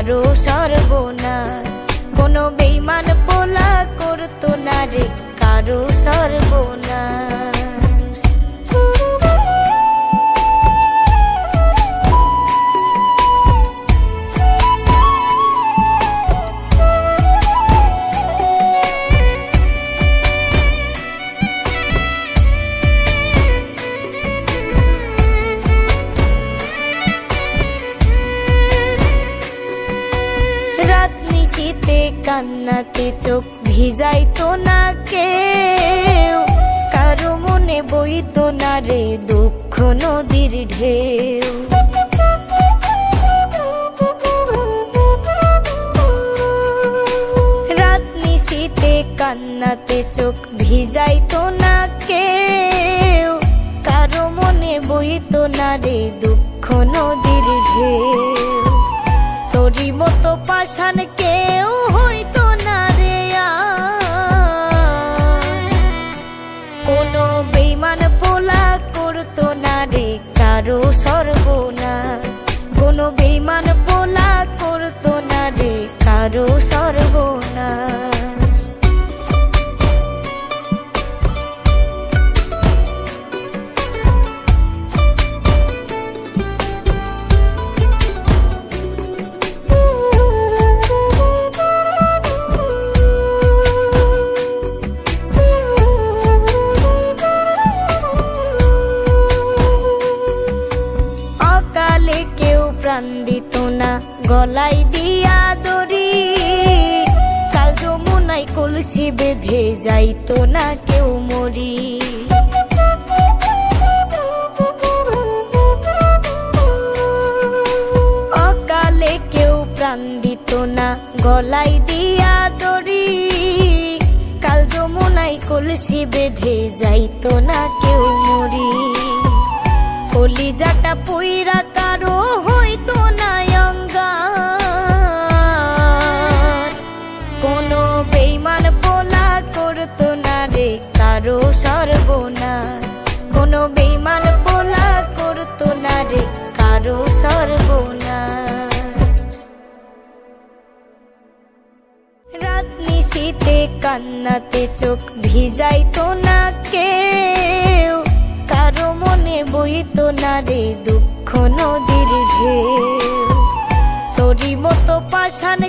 কারও সর্বনাশ। কোনো বেইমান পোলা করতো না রে কারও সর্বনাশ। নিশীতে কান্নাতে চোখ ভিজাইতো না কেউ। কারও মনে বইতো না রে দুঃখ নদীর ঢেউ। রাত নিশীতে কান্নাতে চোখ ভিজাইতো না কেউ। কারও মনে বইতো না রে দুঃখ নদীর ঢেউ। তোরই মতো পাষাণ কারও সর্বনাশ। কোনো বেমান পোলা করতো না রে কারও সর্বনাশ। প্রাণ দিত না, গলাই দিয়া দড়ি। কাল যমুনাই কলসি বেঁধে যাইতো না কেউ মরি। অকালে কেউ প্রাণ দিত না, গলাই দিয়া দড়ি। কাল যমুনাই কলসি বেঁধে যাইতো না কেউ মরি। কলিজাটা কোনো বেইমান পোলা করতো না রে, কারও সর্বনাশ। রাত নিশীতে কান্নাতে চোখ ভিজাইতো না কেউ। কারও মনে বইতো না রে দুঃখ নদীর ঢেউ। তোরই মতো পাষাণ